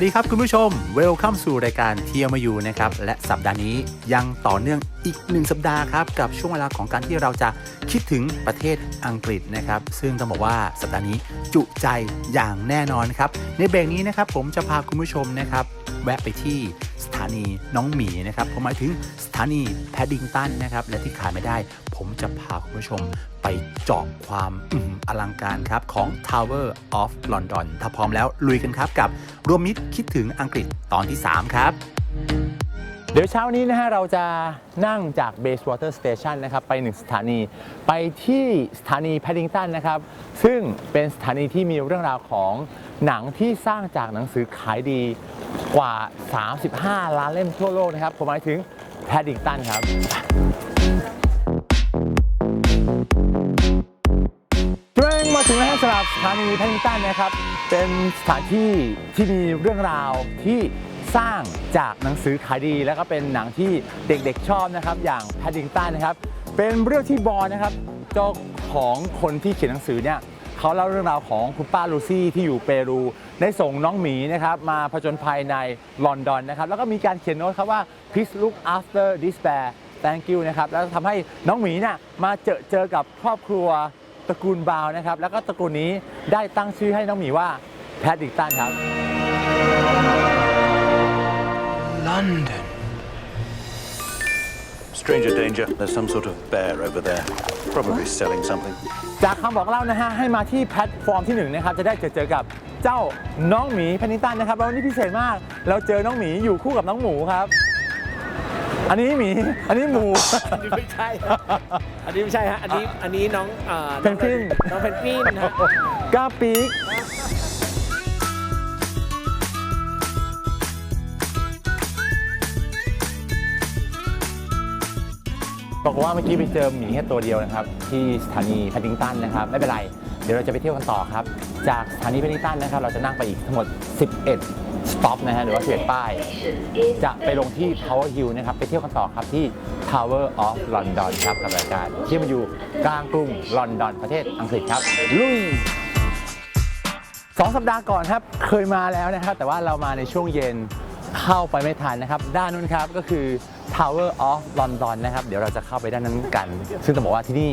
วัสดีครับคุณผู้ชม Welcome สู่รายการเที่ยวมาอยู่นะครับ และสัปดาห์นี้ยังต่อเนื่องอีกหนึ่งสัปดาห์ครับ กับช่วงเวลาของการที่เราจะคิดถึงประเทศอังกฤษนะครับ ซึ่งต้องบอกว่าสัปดาห์นี้จุใจอย่างแน่นอนครับ ในเบรกนี้นะครับผมจะพาคุณผู้ชมนะครับ แวะไปที่สถานีน้องหมีนะครับผมหมายถึงสถานีแพดดิงตันนะครับ และที่ขาดไม่ได้ ผมจะพาคุณผู้ชมไปเจาะความอื้อลังการครับ ของ Tower of London ถ้าพร้อมแล้วลุยกันครับกับรวมมิตรคิดถึงอังกฤษตอนที่ 3 ครับ เดี๋ยวเช้านี้นะฮะเราจะนั่งจาก Basewater Station นะครับไปหนึ่งสถานี ไปที่สถานี Paddington นะครับ ซึ่งเป็นสถานีที่มีเรื่องราวของหนังที่สร้างจากหนังสือขายดีกว่า 35 ล้านเล่มทั่วโลกนะครับผมหมายถึง Paddington ครับ สำหรับสถานีแพนนิงตันนะครับ เป็นสถานที่ที่มีเรื่องราวที่สร้างจากหนังสือขายดี แล้วก็เป็นหนังที่เด็กๆชอบนะครับ อย่างแพดดิงตันนะครับ เป็นเรื่องที่บอลนะครับเจ้าของคนที่เขียนหนังสือเนี่ยเขาเล่าเรื่องราวของคุณป้าลูซี่ที่อยู่เปรูได้ส่งน้องหมีนะครับมาผจญภัยในลอนดอนนะครับแล้วก็มีการเขียนโน้ตครับว่า please look after despair thank you นะครับแล้วทำให้น้องหมีเนี่ยมาเจอเจอกับครอบครัว ตระกูลบาวนะครับ แล้วก็ตระกูลนี้ได้ตั้งชื่อให้น้องหมีว่าแพดดิกตันครับ London. Stranger danger. There's some sort of bear over there. Probably selling something. จากคำบอกเล่านะฮะให้มาที่แพลตฟอร์มที่หนึ่งนะครับจะได้เจอเจอกับเจ้าน้องหมีแพดดิกตันนะครับแล้ววันนี้พิเศษมาก เราเจอน้องหมีอยู่คู่กับน้องหมูครับ อันนี้หมี อันนี้หมู อันนี้ไม่ใช่ครับอันนี้ไม่ใช่ฮะ อันนี้ อันนี้น้องอ่าเพนกวิน น้องเพนกวินฮะกาปีกบอกว่าเมื่อกี้ไปเจอหมีแค่ตัวเดียวนะครับ ที่สถานีแพดดิงตันนะครับ ไม่เป็นไร เดี๋ยวเราจะไปเที่ยวกันต่อครับ จากสถานีแพดดิงตันนะครับ เราจะนั่งไปอีกทั้งหมด 11 สต็อปนะฮะหรือว่า11ป้าย จะไปลงที่ Tower Hill นะครับ ไปเที่ยวกันต่อครับที่ Tower of London ครับกับรายการที่มาอยู่กลางกรุงลอนดอนประเทศอังกฤษครับ ลุยสองสัปดาห์ก่อนครับเคยมาแล้วนะครับ แต่ว่าเรามาในช่วงเย็นเข้าไปไม่ทันนะครับ ด้านนู้นครับก็คือ Tower of London นะครับ เดี๋ยวเราจะเข้าไปด้านนั้นกัน ซึ่งต้องบอกว่าที่นี่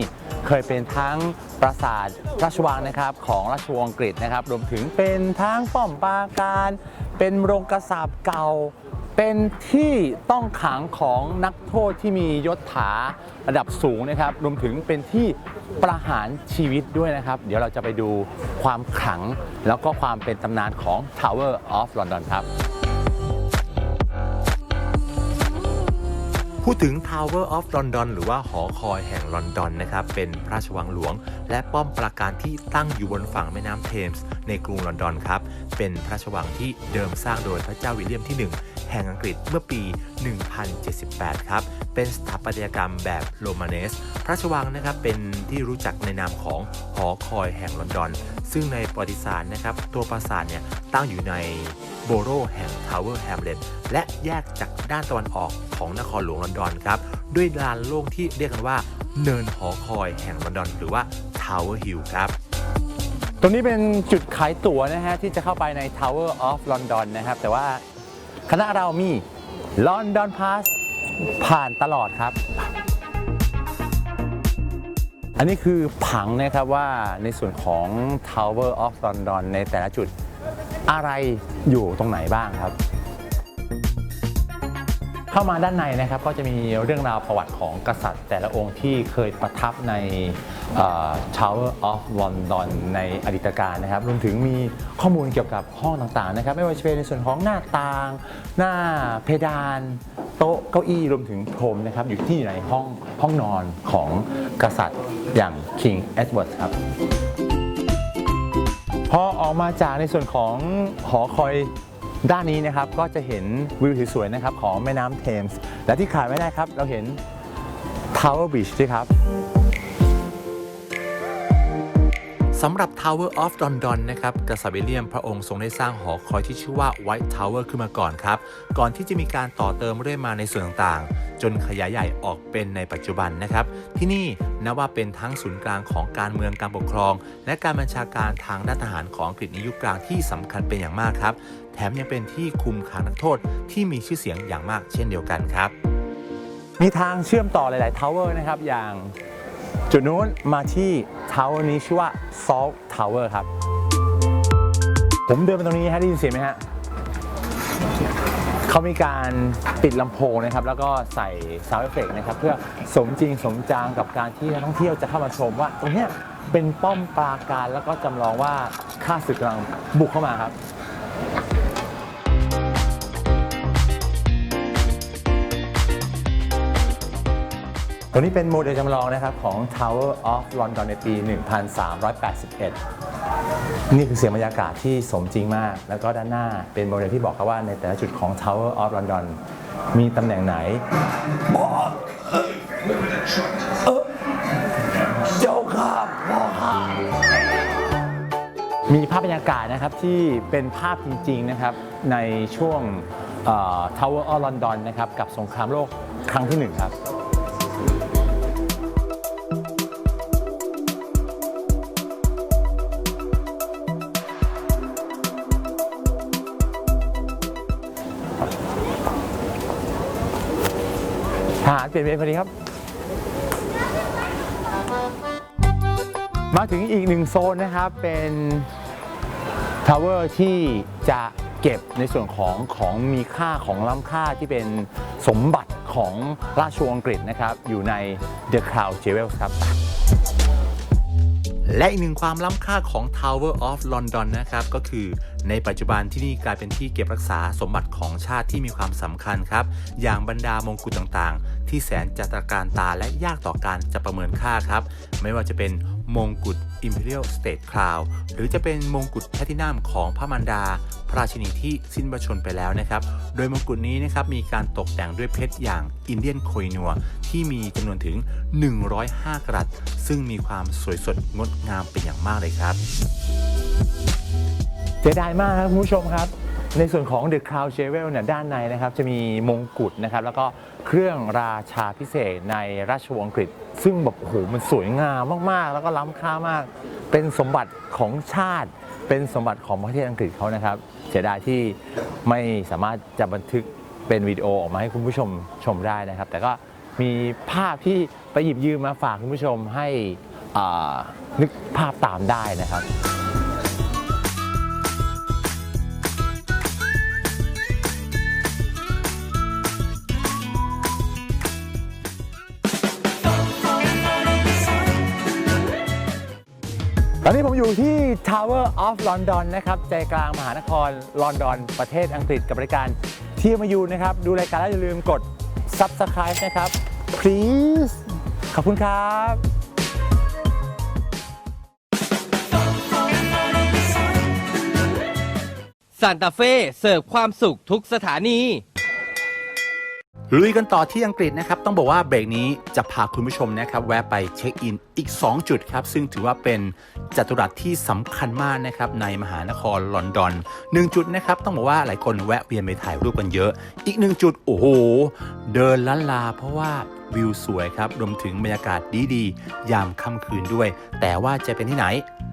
เคยเป็นทั้งปราสาทราชวังนะครับของราชวงศ์อังกฤษนะครับ รวมถึงเป็นทั้งป้อมปราการ เป็นโรงกระสาบเก่า เป็นที่ต้องขังของนักโทษที่มียศถาระดับสูงนะครับ รวมถึงเป็นที่ประหารชีวิตด้วยนะครับ เดี๋ยวเราจะไปดูความขลัง แล้วก็ความเป็นตำนานของ Tower of London ครับ พูดถึง Tower of London หรือว่าหอคอยแห่งลอนดอนนะครับ เป็นพระราชวังหลวง และป้อมปราการที่ตั้งอยู่บนฝั่งแม่น้ำเทมส์ในกรุงลอนดอนครับ เป็นพระราชวังที่เดิมสร้างโดยพระเจ้าวิลเลียมที่ 1 แห่งอังกฤษเมื่อปี 1078 ครับ เป็นสถาปัตยกรรมแบบโรมาเนส พระราชวังนะครับเป็นที่รู้จักในนามของหอคอยแห่งลอนดอน ซึ่งในประวัติศาสตร์นะครับตัวปราสาทเนี่ยตั้งอยู่ใน โบโรแห่งทาวเวอร์แฮมเลตและแยกจากด้านตะวันออกของนครหลวงลอนดอนครับ ด้วยลานโล่งที่เรียกกันว่าเนินหอคอยแห่งลอนดอนหรือว่าทาวเวอร์ฮิลครับตรงนี้เป็นจุดขายตั๋วนะฮะ ที่จะเข้าไปใน Tower of London นะครับ แต่ว่าคณะเรามี London Pass ผ่านตลอดครับ อันนี้คือผังนะครับว่าในส่วนของ Tower of London ในแต่ละจุด อะไรอยู่ตรงไหนบ้างครับ เข้ามาด้านในนะครับก็จะมีเรื่องราวประวัติของกษัตริย์ แต่ละองค์ที่เคยประทับใน Tower of London ในอดีตการนะครับรวมถึงมีข้อมูลเกี่ยวกับห้องต่างๆนะครับ ไม่ว่าจะเป็นในส่วนของหน้าต่าง หน้าเพดานโต๊ะเก้าอี้รวมถึงพรมนะครับอยู่ที่ในห้องห้องนอนของกษัตริย์อย่าง King Edward ครับ ออกมาจากในส่วนของหอคอยด้านนี้นะครับก็จะเห็นวิวสวยๆนะครับของแม่น้ำเทมส์และที่ขาดไม่ได้ครับ เราเห็น Tower Beach ด้วยครับ สำหรับ Tower of London นะครับกษัตริย์วิลเลียมพระองค์ทรงได้สร้างหอคอยที่ชื่อว่า White Tower ขึ้นมาก่อนครับ ก่อนที่จะมีการต่อเติมเรื่อยมาในส่วนต่างๆ จนขยายใหญ่ออกเป็นในปัจจุบันนะครับ ที่นี่นับว่าเป็นทั้งศูนย์กลางของการเมืองการปกครอง และการบัญชาการทางด้านทหารของอังกฤษในยุคกลางที่สำคัญเป็นอย่างมากครับ แถมยังเป็นที่คุมขังนักโทษที่มีชื่อเสียงอย่างมากเช่นเดียวกันครับ มีทางเชื่อมต่อหลายๆทาวเวอร์นะครับอย่าง จุดนู้นมาที่ทาวเวอร์นี้ชื่อว่า Salt Tower ครับ ผมเดินไปตรงนี้ฮะได้ยินเสียงไหมฮะเขามีการปิดลำโพงนะครับ แล้วก็ใส่ sound effect นะครับ เพื่อสมจริงสมจางกับการที่นักท่องเที่ยวจะเข้ามาชมว่า ตรงเนี้ยเป็นป้อมปราการแล้วก็จำลองว่าข้าศึกกำลังบุกเข้ามาครับ ตัวนี้เป็นโมเดลจำลองนะครับของ Tower of London ในปี 1381 นี่คือเสียงบรรยากาศที่สมจริงมาก แล้วก็ด้านหน้าเป็นโมเดลที่บอกครับว่าในแต่ละจุดของ Tower of London มีตำแหน่งไหนเอ่อเจ้าครับพ่อครับมีภาพบรรยากาศนะครับที่เป็นภาพจริงๆนะครับในช่วงเอ่อ Tower of London นะครับกับสงครามโลกครั้งที่หนึ่งครับ ทหารเปลี่ยนเวรพอดีครับ มาถึงอีกหนึ่งโซนนะครับ เป็นทาวเวอร์ที่จะเก็บในส่วนของของมีค่าของล้ำค่าที่เป็นสมบัติของราชวงศ์อังกฤษนะครับ อยู่ใน The Crown Jewels ครับ และอีกหนึ่งความล้ำค่าของ Tower of London นะครับ ก็คือในปัจจุบันที่นี่กลายเป็นที่เก็บรักษาสมบัติของชาติที่มีความสำคัญครับ อย่างบรรดามงกุฎต่างๆ ที่แสนจะตระการตาและยากต่อการจะประเมินค่าครับ ไม่ว่าจะเป็นมงกุฎ Imperial State Crown หรือจะเป็นมงกุฎแพลตินัมของพระมารดา พระราชินีที่สิ้นพระชนไปแล้วนะครับ โดยมงกุฎนี้นะครับมีการตกแต่งด้วยเพชรอย่างอินเดียนโคยนัวที่มีจำนวนถึง 105 กรัตซึ่งมีความสวยสดงดงามเป็นอย่างมากเลยครับเสียดายมากครับคุณผู้ชมครับ ในส่วนของ The Crown Jewel เนี่ยด้านในนะครับจะมีมงกุฎนะครับแล้วก็เครื่องราชาพิเศษในราชวงศ์อังกฤษ ซึ่งแบบโอ้โหมันสวยงามมากๆ แล้วก็ล้ำค่ามาก เป็นสมบัติของชาติ เป็นสมบัติของประเทศอังกฤษเขานะครับ เสียดายที่ไม่สามารถจะบันทึกเป็นวิดีโอออกมาให้คุณผู้ชมชมได้นะครับ แต่ก็มีภาพที่ไปหยิบยืมมาฝากคุณผู้ชมให้นึกภาพตามได้นะครับ ตอนนี้ผมอยู่ที่ Tower of London นะครับใจกลางมหานครลอนดอนประเทศอังกฤษกับรายการที่มาอยู่นะครับ ดูรายการแล้วอย่าลืมกด Subscribe นะครับ please ขอบคุณครับซานตาเฟ่เสิร์ฟความสุขทุกสถานี ลุยกันต่อที่อังกฤษนะครับ ต้องบอกว่าเบรกนี้จะพาคุณผู้ชมนะครับ แวะไปเช็คอินอีก 2 จุดครับ ซึ่งถือว่าเป็นจัตุรัสที่สำคัญมากนะครับ ในมหานครลอนดอนหนึ่งจุดนะครับ ต้องบอกว่าหลายคนแวะเวียนไปถ่ายรูปกันเยอะ อีกหนึ่งจุด โอ้โห เดินล้านลา เพราะว่าวิวสวยครับ รวมถึงบรรยากาศดีๆ ยามค่ำคืนด้วย แต่ว่าจะเป็นที่ไหน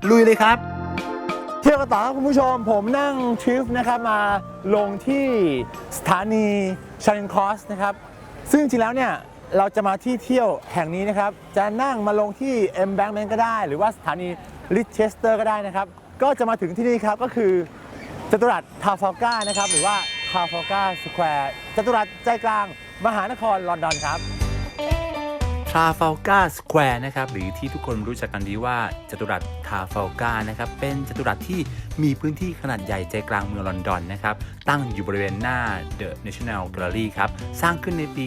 ลุยเลยครับ เที่ยวกันต่อครับคุณผู้ชม ผมนั่งทริปนะครับมาลงที่สถานีชารินคอสนะครับ ซึ่งจริงแล้วเนี่ยเราจะมาที่เที่ยวแห่งนี้นะครับ จะนั่งมาลงที่ e m b a n k m e n t ก็ได้ หรือว่าสถานีลิเชสเตอร์ก็ได้นะครับ ก็จะมาถึงที่นี่ครับก็คือจตุรัสทาฟ a ลกานะครับ หรือว่าทาฟ a ลกาสแควร์จตุรัสใจกลางมหานครลอนดอนครับ ทราฟัลกาสแควร์นะครับหรือที่ทุกคนรู้จักกันดีว่าจัตุรัสทราฟัลกานะครับเป็นจัตุรัสที่มีพื้นที่ขนาดใหญ่ใจกลางเมืองลอนดอนนะครับตั้งอยู่บริเวณหน้า The National Gallery ครับสร้างขึ้นในปี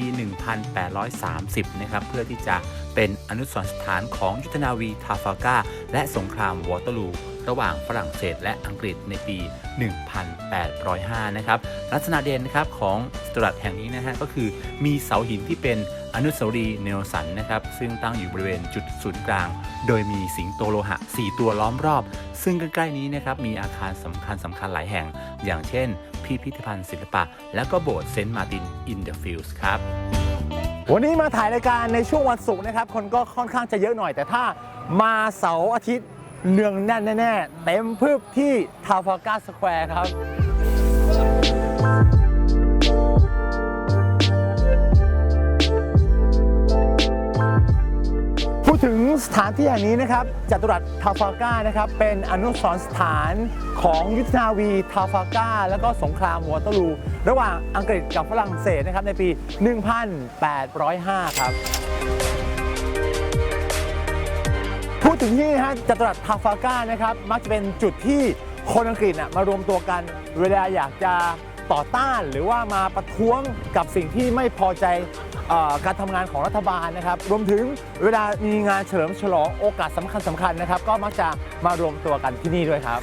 1830 นะครับเพื่อที่จะเป็นอนุสรณ์สถานของยุทธนาวีทราฟัลกาและสงครามวอเตอร์ลู ระหว่างฝรั่งเศสและอังกฤษในปี 1805 นะครับ ลักษณะเด่นนะครับของสตรัทแห่งนี้นะฮะก็คือมีเสาหินที่เป็นอนุสาวรีย์เนลสันนะครับ ซึ่งตั้งอยู่บริเวณจุดศูนย์กลาง โดยมีสิงโตโลหะ 4 ตัวล้อมรอบ ซึ่งใกล้ๆนี้นะครับมีอาคารสำคัญสำคัญหลายแห่ง อย่างเช่น พิพิธภัณฑ์ศิลปะ และก็โบสถ์เซนต์มาตินอินเดอะฟิลส์ครับวันนี้มาถ่ายรายการในช่วงวันศุกร์นะครับ คนก็ค่อนข้างจะเยอะหน่อย แต่ถ้ามาเสาร์อาทิตย์ เนืองแน่นแน่ๆเต็มพึบที่ทาวฟาก้าสแควร์ครับพูดถึงสถานที่แห่งนี้นะครับจัตุรัสทาฟาก้านะครับเป็นอนุสรณ์สถานของยุทธนาวีทาฟาก้า แล้วก็สงครามวอเตอร์ลูระหว่างอังกฤษกับฝรั่งเศสนะครับในปี 1805 ครับ พูดถึงที่นะฮะจัตุรัสทาฟาก้านะครับ มักจะเป็นจุดที่คนอังกฤษน่ะมารวมตัวกัน เวลาอยากจะต่อต้านหรือว่ามาประท้วงกับสิ่งที่ไม่พอใจเอ่อการทำงานของรัฐบาลนะครับ รวมถึงเวลามีงานเฉลิมฉลองโอกาสสำคัญสำคัญๆนะครับ ก็มักจะมารวมตัวกันที่นี่ด้วยครับ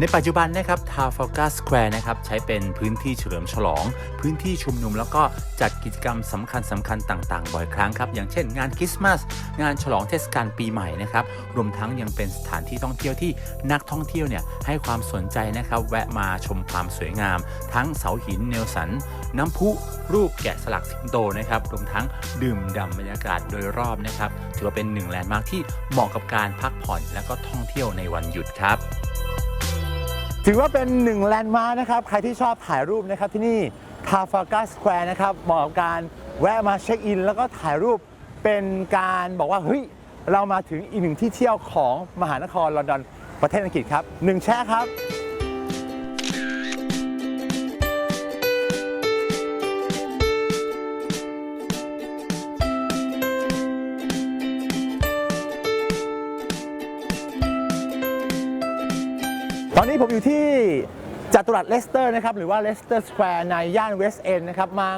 ในปัจจุบันนะครับทาฟ a ก a สแควร์นะครับใช้เป็นพื้นที่เฉลิมฉลอง พื้นที่ชุมนุมแล้วก็จัดกิจกรรมสำคัญสำคัญต่างๆ บ่อยครั้งครับ อย่างเช่นงานคริสต์มาสงานฉลองเทศกาลปีใหม่นะครับรวมทั้งยังเป็นสถานที่ท่องเที่ยวที่นักท่องเที่ยวเนี่ยให้ความสนใจนะครับแวะมาชมความสวยงาม ทั้งเสาหินเนลสัน น้ำพุรูปแกะสลักสิงโตนะครับรวมทั้งดื่มด่ำบรรยากาศโดยรอบนะครับถือว่าเป็นหนึ่งแลนด์มาร์คที่เหมาะกับการพักผ่อนและก็ท่องเที่ยวในวันหยุดครับ ถือว่าเป็นหนึ่งแลนด์มาร์นะครับ ใครที่ชอบถ่ายรูปนะครับที่นี่ทาฟาก้าสแควร์นะครับเหมาะกับการแวะมาเช็คอิน แล้วก็ถ่ายรูปเป็นการบอกว่าเฮ้ยเรามาถึงอีกหนึ่งที่เที่ยวของมหานครลอนดอนประเทศอังกฤษครับหนึ่งแช่ครับ อนนี้ผมอยู่ที่จัตุรัสเลสเตอร์นะครับ หรือว่าเลสเตอร์สแควร์ในย่านเวสต์เอนนะครับ มา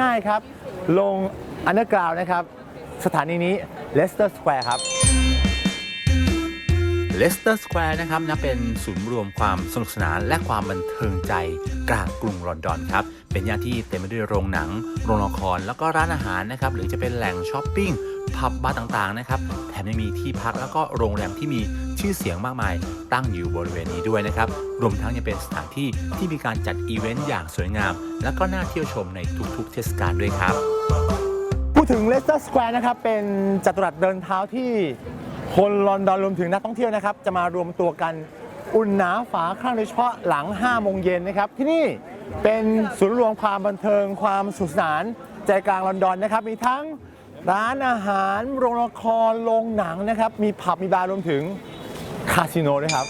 ง่ายๆครับ ลงอันเดอร์กราวนะครับ สถานีนี้เลสเตอร์สแควร์ครับเลสเตอร์สแควร์นะครับนับเป็นศูนย์รวมความสนุกสนานและความบันเทิงใจกลางกรุงลอนดอนครับ เป็นย่านที่เต็มไปด้วยโรงหนัง โรงละคร แล้วก็ร้านอาหารนะครับ หรือจะเป็นแหล่งช้อปปิ้ง ผับบาร์ต่างๆนะครับ แถมยังมีที่พักแล้วก็โรงแรมที่มีชื่อเสียงมากมาย ตั้งอยู่บริเวณนี้ด้วยนะครับ รวมทั้งยังเป็นสถานที่ที่มีการจัดอีเวนต์อย่างสวยงาม และก็น่าเที่ยวชมในทุกๆ เทศกาลด้วยครับ พูดถึงเลสเตอร์สแควร์นะครับ เป็นจัตุรัสเดินเท้าที่คนลอนดอนรวมถึงนักท่องเที่ยวนะครับ จะมารวมตัวกันอุ่นหนาฝาข้างโดยเฉพาะหลัง 5 โมงเย็นนะครับ ที่นี่เป็นศูนย์รวมความบันเทิงความสุขสนานใจกลางลอนดอนนะครับ มีทั้ง ร้านอาหาร โรงละคร โรงหนังนะครับ มีผับ มีบาร์รวมถึงคาสิโนด้วยครับ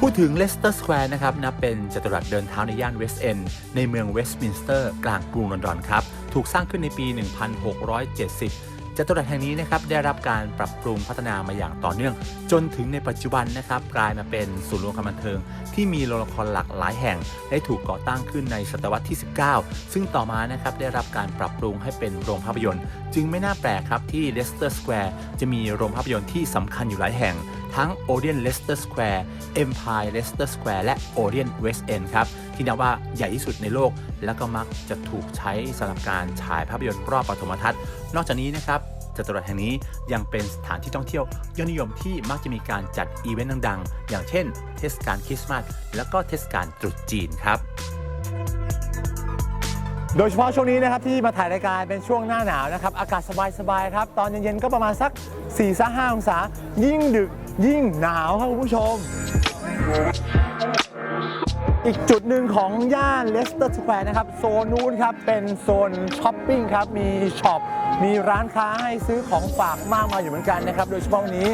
พูดถึงเลสเตอร์สแควร์นะครับ นับเป็นจัตุรัสเดินเท้าในย่านเวสต์เอนด์ในเมืองเวสต์มินสเตอร์ กลางกรุงลอนดอนครับ ถูกสร้างขึ้นในปี 1670 จตุรัสแห่งนี้นะครับได้รับการปรับปรุงพัฒนามาอย่างต่อเนื่อง จนถึงในปัจจุบันนะครับกลายมาเป็นศูนย์รวมความบันเทิง ที่มีโรงละครหลากหลายแห่ง ได้ถูกก่อตั้งขึ้นในศตวรรษที่ 19 ซึ่งต่อมานะครับได้รับการปรับปรุงให้เป็นโรงภาพยนตร์ จึงไม่น่าแปลกครับที่เลสเตอร์สแควร์จะมีโรงภาพยนตร์ที่สำคัญอยู่หลายแห่ง ทั้ง Odeon Leicester Square Empire Leicester Square และ Odeon West End ครับ ที่นับว่าใหญ่ที่สุดในโลก และก็มักจะถูกใช้สำหรับการฉายภาพยนตร์รอบปฐมทัศน์ นอกจากนี้นะครับจัตุรัสแห่งนี้ยังเป็นสถานที่ท่องเที่ยวยอดนิยมที่มักจะมีการจัดอีเวนต์ดังๆ อย่างเช่น เทศกาลคริสต์มาสและก็เทศกาลตรุษจีนครับ โดยเฉพาะช่วงนี้นะครับที่มาถ่ายรายการเป็นช่วงหน้าหนาวนะครับ อากาศสบายๆครับ ตอนเย็นๆก็ประมาณสัก4-5องศา ยิ่งดึก ยิ่งหนาวครับคุณผู้ชม อีกจุดหนึ่งของย่านเลสเตอร์สแควร์นะครับ โซนนู้นครับ เป็นโซนช้อปปิ้งครับ มีช็อป มีร้านค้าให้ซื้อของฝากมากมายอยู่เหมือนกันนะครับ โดยเฉพาะวันนี้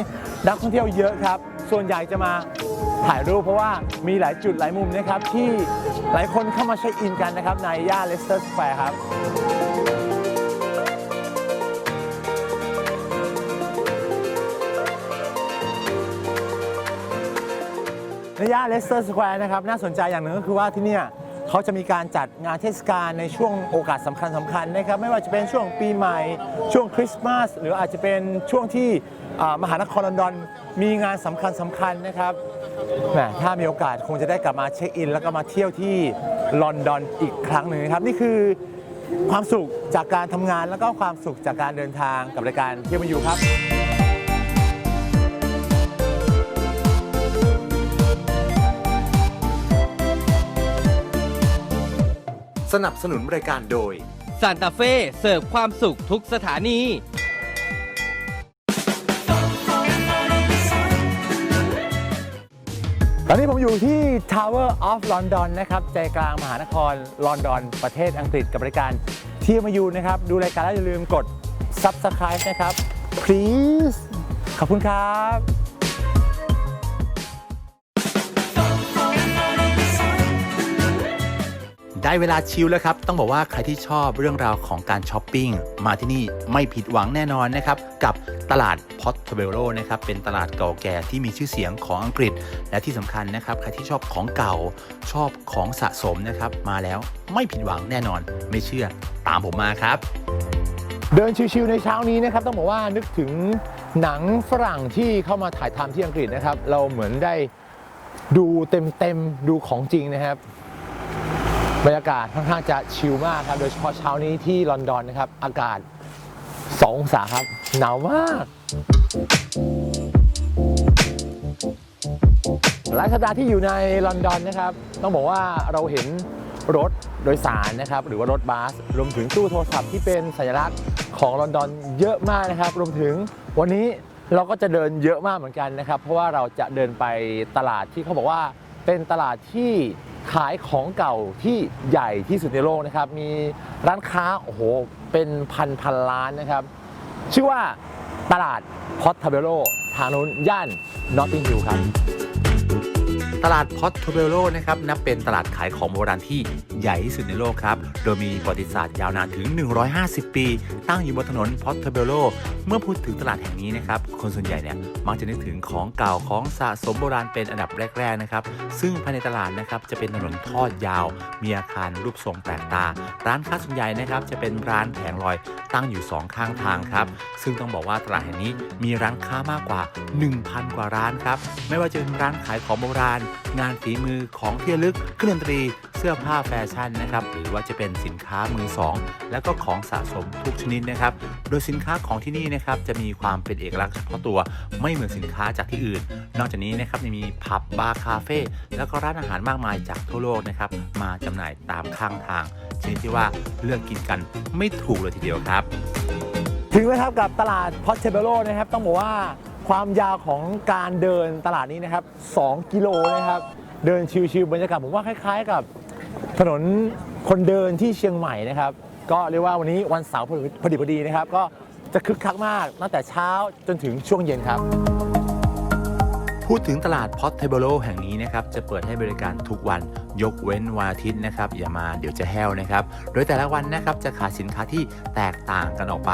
นักท่องเที่ยวเยอะครับ ส่วนใหญ่จะมาถ่ายรูปเพราะว่ามีหลายจุดหลายมุมนะครับ ที่หลายคนเข้ามาเช็คอินกันนะครับ ในย่านเลสเตอร์สแควร์ครับ ในย่านเลสเตอร์สแควร์นะครับน่าสนใจอย่างหนึ่งก็คือว่าที่เนี่ยเขาจะมีการจัดงานเทศกาลในช่วงโอกาสสำคัญสำคัญนะครับ ไม่ว่าจะเป็นช่วงปีใหม่ ช่วงคริสต์มาส หรืออาจจะเป็นช่วงที่อ่ามหานครลอนดอน มีงานสำคัญสำคัญนะครับแหมถ้ามีโอกาสคงจะได้กลับมาเช็คอิน แล้วก็มาเที่ยวที่ลอนดอนอีกครั้งหนึ่งนะครับ นี่คือความสุขจากการทำงานแล้วก็ความสุขจากการเดินทางกับรายการเที่ยวมาอยู่ครับ สนับสนุนรายการโดย ซานตาเฟ่เสิร์ฟความสุขทุกสถานี ตอนนี้ผมอยู่ที่ Tower of London นะครับ ใจกลางมหานครลอนดอนประเทศอังกฤษกับรายการเที่ยวมาอยู่นะครับ ดูรายการแล้วอย่าลืมกด Subscribe นะครับ please ขอบคุณครับ ได้เวลาชิลแล้วครับ ต้องบอกว่าใครที่ชอบเรื่องราวของการช้อปปิ้งมาที่นี่ไม่ผิดหวังแน่นอนนะครับ กับตลาดพอตเทเบโรนะครับเป็นตลาดเก่าแก่ที่มีชื่อเสียงของอังกฤษ และที่สำคัญนะครับ ใครที่ชอบของเก่าชอบของสะสมนะครับ มาแล้วไม่ผิดหวังแน่นอน ไม่เชื่อตามผมมาครับ เดินชิวๆในเช้านี้นะครับ ต้องบอกว่านึกถึงหนังฝรั่งที่เข้ามาถ่ายทำที่อังกฤษนะครับ เราเหมือนได้ดูเต็มๆดูของจริงนะครับ บรรยากาศค่อนข้างจะชิลมากครับ โดยเฉพาะเช้านี้ที่ลอนดอนนะครับ อากาศ 2 องศาครับ หนาวมาก หลายสัปดาห์ที่อยู่ในลอนดอนนะครับ ต้องบอกว่าเราเห็นรถโดยสารนะครับ หรือว่ารถบัส รวมถึงตู้โทรศัพท์ที่เป็นสัญลักษณ์ของลอนดอนเยอะมากนะครับ รวมถึงวันนี้เราก็จะเดินเยอะมากเหมือนกันนะครับ เพราะว่าเราจะเดินไปตลาดที่เขาบอกว่าเป็นตลาดที่ ขายของเก่าที่ใหญ่ที่สุดในโลกนะครับ มีร้านค้าโอ้โหเป็นพันพันล้านนะครับ ชื่อว่าตลาดพอตทาเบโรทางนู้นย่านนอตติงฮิลครับ ตลาดพอตโทเบโรนะครับนับเป็นตลาดขายของโบราณที่ใหญ่ที่สุดในโลกครับ โดยมีประวัติศาสตร์ยาวนานถึง 150 ปี ตั้งอยู่บนถนนพอตโทเบโรเมื่อพูดถึงตลาดแห่งนี้นะครับคนส่วนใหญ่เนี่ยมักจะนึกถึงของเก่าของสะสมโบราณเป็นอันดับแรกๆนะครับซึ่งภายในตลาดนะครับจะเป็นถนนทอดยาว มีอาคารรูปทรงแปลกตา ร้านค้าส่วนใหญ่นะครับจะเป็นร้านแผงลอยตั้งอยู่สองข้างทางครับซึ่งต้องบอกว่าตลาดแห่งนี้มีร้านค้ามากกว่า 1,000 กว่าร้านครับไม่ว่าจะเป็นร้านขายของโบราณงานฝีมือของที่ระลึกเครื่องดนตรี เสื้อผ้าแฟชั่นนะครับ หรือว่าจะเป็นสินค้ามือสองแล้วก็ของสะสมทุกชนิดนะครับ โดยสินค้าของที่นี่นะครับจะมีความเป็นเอกลักษณ์เฉพาะตัวไม่เหมือนสินค้าจากที่อื่น นอกจากนี้นะครับยังมีผับบาร์คาเฟ่แล้วก็ร้านอาหารมากมายจากทั่วโลกนะครับมาจำหน่ายตามข้างทางชนิดที่ว่าเลือกกินกันไม่ถูกเลยทีเดียวครับ ถึงแล้วครับกับตลาดพอ t เทเบโรนะครับต้องบอกว่า ความยาวของการเดินตลาดนี้นะครับ 2 กิโลนะครับ เดินชิวๆบรรยากาศผมว่าคล้าย ๆ กับถนนคนเดินที่เชียงใหม่นะครับ ก็เรียกว่าวันนี้วันเสาร์พอดีพอดีนะครับ ก็จะคึกคักมากตั้งแต่เช้าจนถึงช่วงเย็นครับ พูดถึงตลาดพอตเทเบโ o แห่งนี้นะครับ จะเปิดให้บริการทุกวัน ยกเว้นวันอาทิตย์นะครับ อย่ามาเดี๋ยวจะแห้วนะครับ โดยแต่ละวันนะครับจะขายสินค้าที่แตกต่างกันออกไป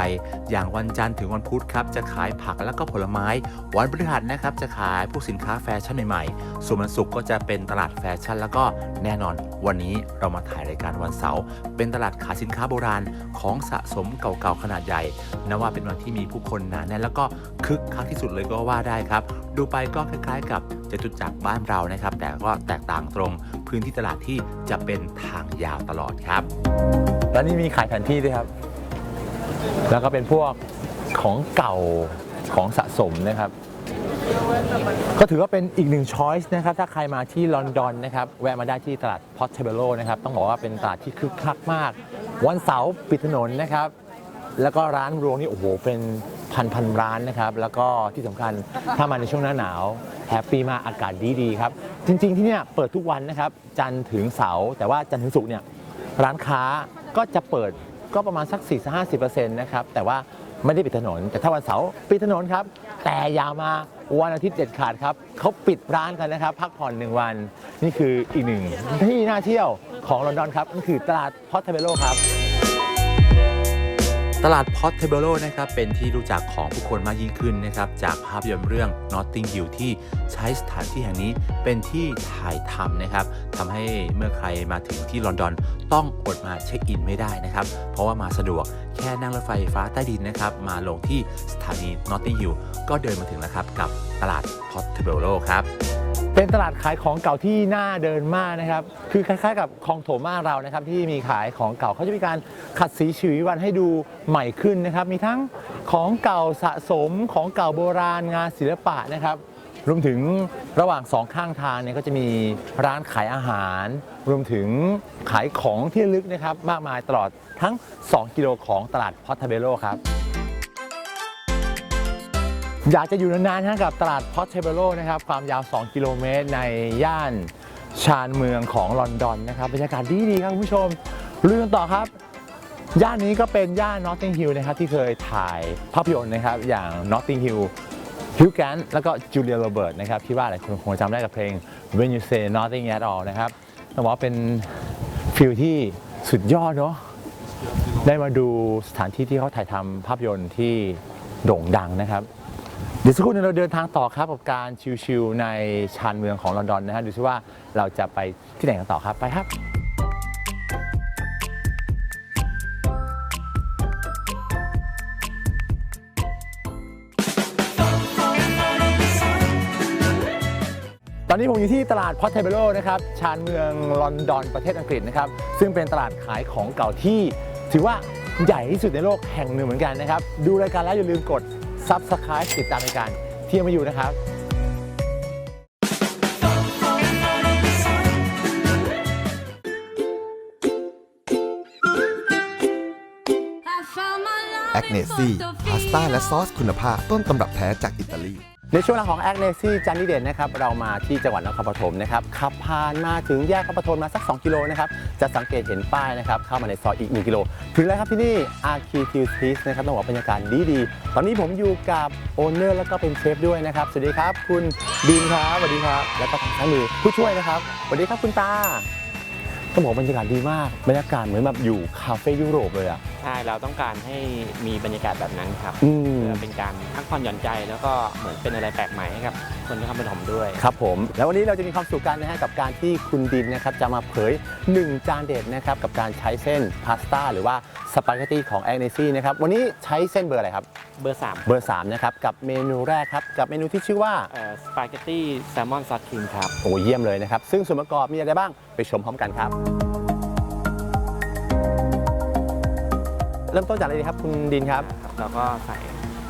อย่างวันจันทร์ถึงวันพุธครับจะขายผักแล้วก็ผลไม้ วันพฤหัสนะครับจะขายพวกสินค้าแฟชั่นใหม่ๆ ส่วนวันศุกร์ก็จะเป็นตลาดแฟชั่น แล้วก็แน่นอนวันนี้เรามาถ่ายรายการวันเสาร์เป็นตลาดขายสินค้าโบราณของสะสมเก่าๆขนาดใหญ่นับว่าเป็นวันที่มีผู้คนหนาแน่นแล้วก็คึกคักที่สุดเลยก็ว่าได้ครับ ดูไปก็คล้ายๆ กับจตุจักรบ้านเรานะครับ แต่ก็แตกต่างตรง พื้นที่ตลาดที่จะเป็นทางยาวตลอดครับ แล้วนี่มีขายแผนที่ด้วยครับ แล้วก็เป็นพวกของเก่าของสะสมนะครับ ก็ถือว่าเป็นอีกหนึ่งช้อยส์นะครับ ถ้าใครมาที่ลอนดอนนะครับ แวะมาได้ที่ตลาดพอ t เทเบโ o นะครับ ต้องบอกว่าเป็นตลาดที่คึกคักมาก วันเสาร์ปิดถนนนะครับ แล้วก็ร้านรวงนี่โอ้โหเป็นพันพันร้านนะครับ แล้วก็ที่สำคัญถ้ามาในช่วงหน้าหนาวแฮปปี้มากอากาศดีดีครับ จริง ๆ ที่เนี่ยเปิดทุกวันนะครับ จันทร์ถึงเสาร์แต่ว่าจันทร์ถึงศุกร์เนี่ยร้านค้าก็จะเปิดก็ประมาณสัก4-50%นะครับ แต่ว่าไม่ได้ปิดถนน แต่ถ้าวันเสาร์ปิดถนนครับ แต่อย่ามาวันอาทิตย์เด็ดขาดครับเขาปิดร้านกันนะครับ พักผ่อนหนึ่งวัน นี่คืออีกหนึ่งที่น่าเที่ยวของลอนดอนครับนั่นคือตลาดพอตเทเบโลครับ ตลาดพอ t เทเบลโลนะครับเป็นที่รู้จักของผู้คนมากยิ่งขึ้นนะครับจากภาพยนตร์เรื่อง Notting Hill ที่ใช้สถานที่แห่งนี้เป็นที่ถ่ายทำนะครับทำให้เมื่อใครมาถึงที่ลอนดอนต้องอดมาเช็คอินไม่ได้นะครับ เพราะว่ามาสะดวกแค่นั่งรถไฟฟ้าใต้ดินนะครับ มาลงที่สถานี Notting Hill ก็เดินมาถึงแล้วครับ กับตลาดพอ t เทเบลโลครับ เป็นตลาดขายของเก่าที่น่าเดินมากนะครับ คือคล้ายๆกับคลองโถมาเรานะครับ ที่มีขายของเก่าเขาจะมีการขัดสีชีวิวันให้ดูใหม่ขึ้นนะครับ มีทั้งของเก่าสะสมของเก่าโบราณงานศิลปะนะครับรวมถึงระหว่างสองข้างทางเนี่ยก็จะมีร้านขายอาหาร รวมถึงขายของที่ลึกนะครับ มากมายตลอดทั้ง 2 กิโลของตลาดพอตเทเบโลครับ อยากจะอยู่นานๆนะกับตลาดพอ t เทเบโลนะครับ ความยาว 2 กิโลเมตรในย่านชานเมืองของลอนดอนนะครับบรรยากาศดีๆครับคุณผู้ชมลุยกันต่อครับ ย่านนี้ก็เป็นย่าน Notting Hill นะครับที่เคยถ่ายภาพยนตร์นะครับ อย่าง Notting Hill ฮิวแกนแล้วก็จูเลียโรเบิร์ตนะครับที่ว่าหลายคนคงจำได้กับเพลง When You Say Nothing at All นะครับต้องบอกว่าเป็นฟิลที่สุดยอดเนาะได้มาดูสถานที่ที่เขาถ่ายทำภาพยนตร์ที่โด่งดังนะครับ เดี๋ยวสักครู่นึงเราเดินทางต่อครับกับการชิลๆในชานเมืองของลอนดอนนะฮะดูซิว่าเราจะไปที่ไหนกันต่อครับไปครับ ตอนนี้ผมอยู่ที่ตลาดพอ t เทเบโลนะครับชานเมืองลอนดอนประเทศอังกฤษนะครับ ซึ่งเป็นตลาดขายของเก่าที่ ถือว่าใหญ่ที่สุดในโลกแห่งหนึ่งเหมือนกันนะครับ ดูรายการแล้วอย่าลืมกด Subscribe ติดตามรายการเที่ยวมาอยู่นะครับแอคเนซี่พาสต้าและซอสคุณภาพต้นตำรับแท้จากอิตาลี ในช่วงแรกของแอคเนซี่จันนิเด่นนะครับเรามาที่จังหวัดนครปฐมนะครับขับผ่านมาถึงแยกพรปฐมมาสัก 2 กิโลนะครับจะสังเกตเห็นป้ายนะครับเข้ามาในซอยอีก 1 กิโล ถึงแล้วครับที่นี่ RQ t s p a c e นะครับต้องบอกบรรยากาศดีดีๆ ตอนนี้ผมอยู่กับโอนเนอร์แล้วก็เป็นเชฟด้วยนะครับ สวัสดีครับ คุณบีมครับสวัสดีครับ แล้วก็ทางซ้ายมือผู้ช่วยนะครับสวัสดีครับคุณตาต้องบอกบรรยากาศดีมากบรรยากาศเหมือนแบบอยู่คาเฟ่ยุโรปเลยอะ ใช่เราต้องการให้มีบรรยากาศแบบนั้นครับอืม เพื่อเป็นการพักผ่อนหย่อนใจแล้วก็เหมือนเป็นอะไรแปลกใหม่ให้กับคนที่เข้ามาถมด้วย ครับผม แล้ววันนี้เราจะมีความสุขกันนะฮะกับการที่คุณดินนะครับจะมาเผย 1 จานเด็ดนะครับกับการใช้เส้นพาสต้าหรือว่าสปาเกตตี้ของแอ n เนซี่นะครับวันนี้ใช้เส้นเบอร์อะไรครับ เบอร์3เบอร์3นะครับกับเมนูแรกครับกับเมนูที่ชื่อว่าเอ่อสปาเกตตี้แซลมอนซอสครีมครับ โอ้เยี่ยมเลยนะครับ ซึ่งส่วนประกอบมีอะไรบ้างไปชมพร้อมกันครับ เริ่มต้นจากอะไรดีครับคุณดินครับครับเราก็ใส่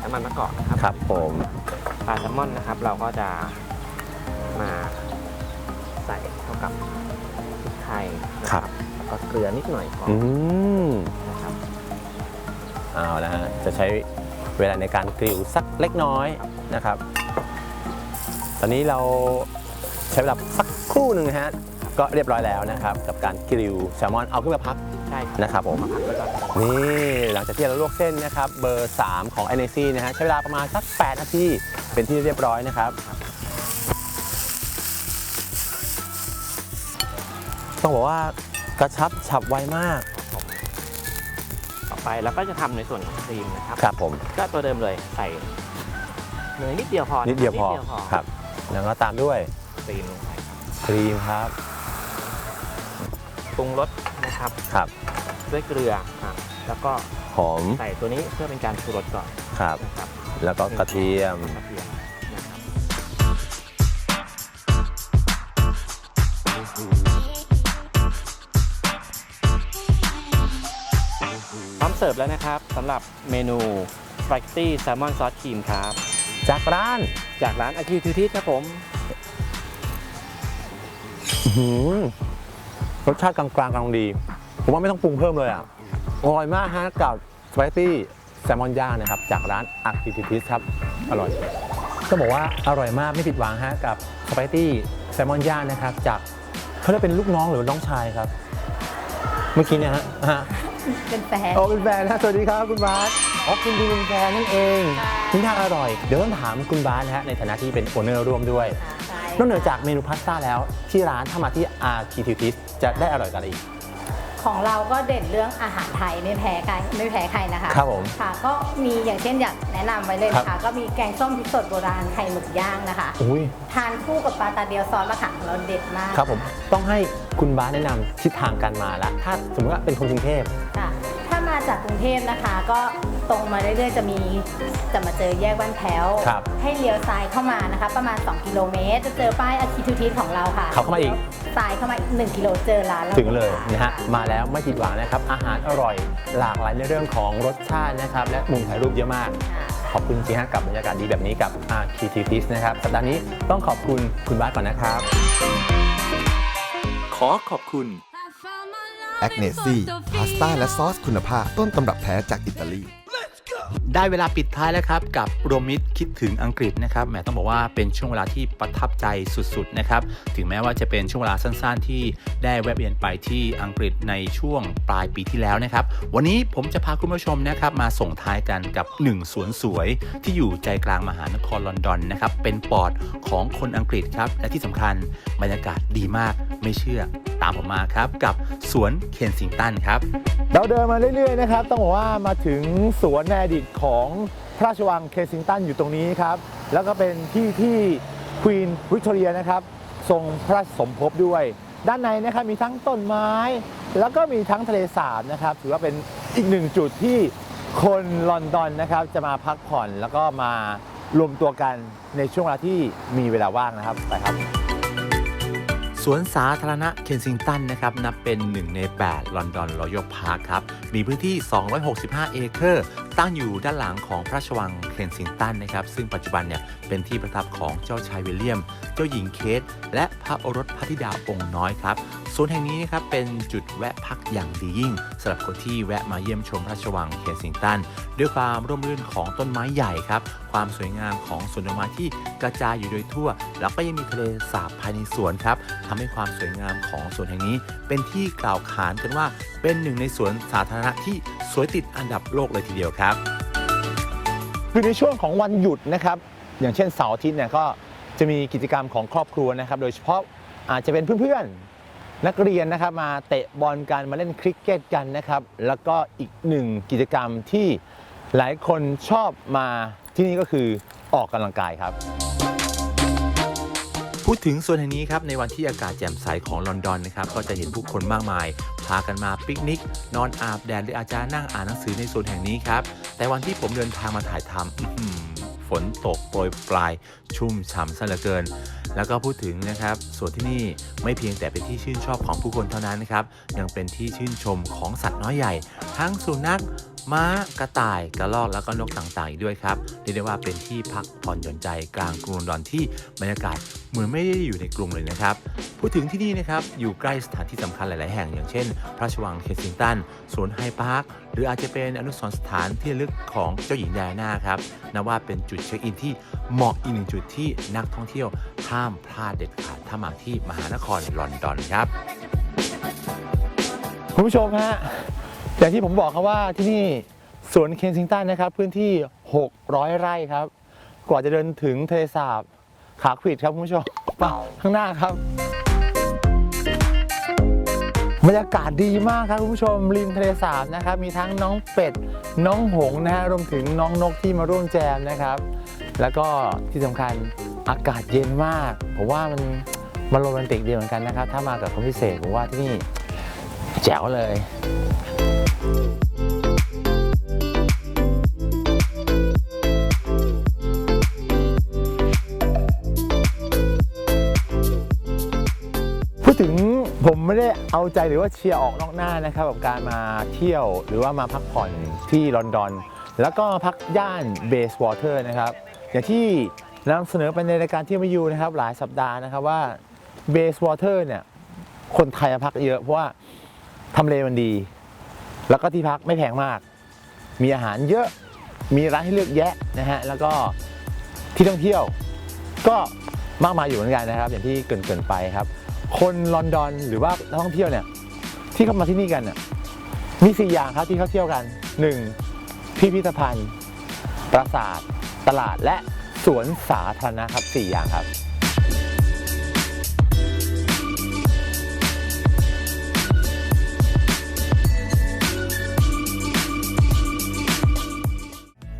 น้ำมันมะกอกนะครับครับผมปลาแซลมอนนะครับ เราก็จะมาใส่เข้ากับพริกไทยนะครับแล้วก็เกลือนิดหน่อยพออืมนะครับเอาละฮะจะใช้เวลาในการกริลสักเล็กน้อยนะครับ ตอนนี้เราใช้เวลาสักครู่หนึ่งนะฮะก็เรียบร้อยแล้วนะครับ กับการกริลแซลมอนเอาขึ้นมาพักใช่ครับนะครับผมมาผัดไว้ก่อนนี่หลังจากที่เราลวกเส้นนะครับเบอร์ 3 ของ n อ c นะฮะใช้เวลาประมาณสัก 8 นาทีเป็นที่เรียบร้อยนะครับ ต้องบอกว่ากระชับฉับไวมากต่อไปเราก็จะทำในส่วนของครีมนะครับครับผมก็ตัวเดิมเลยใส่เนยนิดเดียวพอนิดเดียวพอนิดครับแล้วก็ตามด้วยครีมลงไปครับครีมครับปรุงรส นะครับ ครับด้วยเกลือครับแล้วก็หอมใส่ตัวนี้เพื่อเป็นการชูรสก่อนครับ นะครับแล้วก็กระเทียมกระเทียมนะครับพร้อมเสิร์ฟแล้วนะครับสำหรับเมนูสปาเกตตี้แซลมอนซอสครีมครับ จากร้านจากร้านอาคิวทูทิสครับผม อื้อหือ รสชาติกลางๆกำลังดี ผมว่าไม่ต้องปรุงเพิ่มเลยอะอร่อยมากฮะกับสปาเกตตี้แซลมอนย่างนะครับ จากร้านอักติทิสครับ อร่อยต้องบอกว่าอร่อยมากไม่ผิดหวังฮะกับสปาเกตตี้แซลมอนย่างนะครับ จากเขาเรียกเป็นลูกน้องหรือน้องชายครับ เมื่อกี้เนี่ยฮะฮะเป็นแฟนโอ้เป็นแฟนนะสวัสดีครับคุณบาสอ๋อคุณดีเป็นแฟนนั่นเองใช่ทิ้งทางอร่อย เดี๋ยวต้องถามคุณบาสนะฮะในฐานะที่เป็นโอเนอร์ร่วมด้วยใช่ นอกเหนือจากเมนูพาสต้าแล้วที่ร้านถ้ามาที่ r k t t จะได้อร่อยกันอะไรอีก ของเราก็เด่นเรื่องอาหารไทยไม่แพ้ใครไม่แพ้ใครนะคะครับผมค่ะก็มีอย่างเช่นอยากแนะนำไว้เลยนะคะก็มีแกงส้มพริกสดโบราณไข่หมึกย่างนะคะ อุ้ยทานคู่กับปลาตาเดียวซอสมะขามของเราเด็ดมากครับผมต้องให้คุณบาสแนะนำทิศทางการมาละถ้าสมมติว่าเป็นคนกรุงเทพ ค่ะถ้ามา จากกรุงเทพนะคะ ก็ตรงมาเรื่อยๆจะมีจะมาเจอแยกบ้านแพ้วครับ ให้เลี้ยวซ้ายเข้ามานะคะ ประมาณ 2 กิโลเมตร จะเจอป้ายอาคิทูทิสของเราค่ะเขาเข้ามาอีก ซ้ายเข้ามาอีก1กิโลเจอร้านราถึงเลยนะฮะค่มาแล้วไม่ผิดหวังนะครับ อาหารอร่อยหลากหลายในเรื่องของรสชาตินะครับ และมุมถ่ายรูปเยอะมาก ค่ะ ขอบคุณจริงๆฮะกับบรรยากาศดีแบบนี้กับ r k t t i s นะครับ สัปดาห์นี้ต้องขอบคุณคุณบาสก่อนนะครับ ขอขอบคุณ แอคเนซี่พาสต้าและซอสคุณภาพต้นตำรับแท้จากอิตาลี ได้เวลาปิดท้ายแล้วครับ กับรวมมิตรคิดถึงอังกฤษนะครับแหมต้องบอกว่าเป็นช่วงเวลาที่ประทับใจสุดๆนะครับถึงแม้ว่าจะเป็นช่วงเวลาสั้นๆ ที่ได้แวะเวียนไปที่อังกฤษในช่วงปลายปีที่แล้วนะครับ วันนี้ผมจะพาคุณผู้ชมนะครับมาส่งท้ายกันกับหนึ่งสวนสวยที่อยู่ใจกลางมหานครลอนดอนนะครับเป็นปอดของคนอังกฤษครับและที่สำคัญบรรยากาศดีมากไม่เชื่อตามผมมาครับกับสวนเคนซิงตันครับเราเดินมาเรื่อยๆนะครับต้องบอกว่ามาถึงสวนในอดีตของพระราชวังเคซิงตันอยู่ตรงนี้ครับ แล้วก็เป็นที่ที่ควีนวิกตอเรียนะครับ ทรงพระราชสมภพด้วย ด้านในนะครับมีทั้งต้นไม้ แล้วก็มีทั้งทะเลสาบนะครับ ถือว่าเป็นอีกหนึ่งจุดที่คนลอนดอนนะครับจะมาพักผ่อนแล้วก็มารวมตัวกันในช่วงเวลาที่มีเวลาว่างนะครับไปครับ สวนสาธารณะเคนซิงตันนะครับนับเป็นหนึ่งใน 8 ลอนดอนรอยัลพาร์คครับ มีพื้นที่ 265 เอเคอร์ ตั้งอยู่ด้านหลังของพระราชวังเคนซิงตันนะครับ ซึ่งปัจจุบันเนี่ยเป็นที่ประทับของเจ้าชายวิลเลียม เจ้าหญิงเคทและพระโอรสพระธิดาองค์น้อยครับ สวนแห่งนี้นะครับเป็นจุดแวะพักอย่างดียิ่งสำหรับคนที่แวะมาเยี่ยมชมพระราชวังเคนซิงตัน ด้วยความร่มรื่นของต้นไม้ใหญ่ครับ ความสวยงามของสวนดอกไม้ที่กระจายอยู่โดยทั่ว แล้วก็ยังมีทะเลสาบภายในสวนครับทำให้ความสวยงามของสวนแห่งนี้ เป็นที่กล่าวขานกันว่าเป็นหนึ่งในสวนสาธารณะที่สวยติดอันดับโลกเลยทีเดียวครับคือในช่วงของวันหยุดนะครับ อย่างเช่นเสาร์อาทิตย์เนี่ยก็จะมีกิจกรรมของครอบครัวนะครับ โดยเฉพาะอาจจะเป็นเพื่อน นักเรียนนะครับมาเตะบอลกันมาเล่นคริกเก็ตกันนะครับ แล้วก็อีกหนึ่งกิจกรรมที่หลายคนชอบมาที่นี่ก็คือออกกำลังกายครับ พูดถึงส่วนแห่งนี้ครับในวันที่อากาศแจ่มใสของลอนดอนนะครับก็จะเห็นผู้คนมากมาย พากันมาปิกนิก นอนอาบแดดหรืออาจจะนั่งอ่านหนังสือในส่วนแห่งนี้ครับแต่วันที่ผมเดินทางมาถ่ายทำ ฝนตกโปรยปลายชุ่มฉ่ำซะเหลือเกิน แล้วก็พูดถึงนะครับส่วนที่นี่ไม่เพียงแต่เป็นที่ชื่นชอบของผู้คนเท่านั้นนะครับ ยังเป็นที่ชื่นชมของสัตว์น้อยใหญ่ ทั้งสุนัข ม้ากระต่ายกระรอกแล้วก็นกต่างๆอีกด้วยครับเรียกได้ว่าเป็นที่พักผ่อนหย่อนใจกลางกรุงลอนดอนที่บรรยากาศเหมือนไม่ได้อยู่ในกรุงเลยนะครับพูดถึงที่นี่นะครับอยู่ใกล้สถานที่สำคัญหลาย ๆ แห่ง อย่างเช่น พระราชวังเคซิงตันสวนไฮพาร์คหรืออาจจะเป็นอนุสรณ์สถานที่ลึกของเจ้าหญิงไดอาน่าครับนับว่าเป็นจุดเช็คอินที่เหมาะอีกหนึ่งจุดที่นักท่องเที่ยวห้ามพลาดเด็ดขาดถ้ามาที่มหานครลอนดอนครับคุณผู้ชมฮะ อย่างที่ผมบอกครับว่าที่นี่สวนเคนซิงตันนะครับ พื้นที่ 600 ไร่ครับ กว่าจะเดินถึงทะเลสาบขาขวิดครับคุณผู้ชมไปข้างหน้าครับบรรยากาศดีมากครับคุณผู้ชมริมทะเลสาบนะครับ มีทั้งน้องเป็ด น้องหงส์นะฮะรวมถึงน้องนกที่มาร่วมแจมนะครับ แล้วก็ที่สำคัญอากาศเย็นมากผมว่ามันมันโรแมนติกดีเหมือนกันนะครับ ถ้ามากับคนพิเศษผมว่าที่นี่แจ๋วเลย ไม่ได้เอาใจหรือว่าเชียร์ออกนอกหน้านะครับกับการมาเที่ยวหรือว่ามาพักผ่อนที่ลอนดอน แล้วก็พักย่านเบสวอเตอร์นะครับ อย่างที่นำเสนอไปในรายการที่มาอยู่นะครับ หลายสัปดาห์นะครับว่าเบสวอเตอร์เนี่ยคนไทยมาพักเยอะเพราะว่าทำเลมันดี แล้วก็ที่พักไม่แพงมาก มีอาหารเยอะมีร้านให้เลือกแยะนะฮะแล้วก็ที่ท่องเที่ยวก็มากมายอยู่เหมือนกันนะครับ อย่างที่เกินๆไปครับ คนลอนดอนหรือว่านักท่องเที่ยวเนี่ยที่เข้ามาที่นี่กันเนี่ยมีสี่อย่างครับที่เขาเที่ยวกันหนึ่งพิพิธภัณฑ์ ปราสาท ตลาดและสวนสาธารณะครับสี่อย่างครับ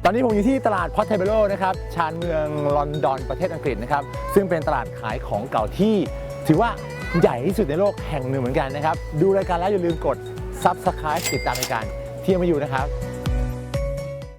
ตอนนี้ผมอยู่ที่ตลาดพอตเทเบโลนะครับชานเมืองลอนดอนประเทศอังกฤษนะครับ ซึ่งเป็นตลาดขายของเก่าที่ถือว่า ใหญ่ที่สุดในโลกแห่งหนึ่งเหมือนกันนะครับ ดูรายการแล้วอย่าลืมกด Subscribe ติดตามรายการเที่ยวมาอยู่นะครับ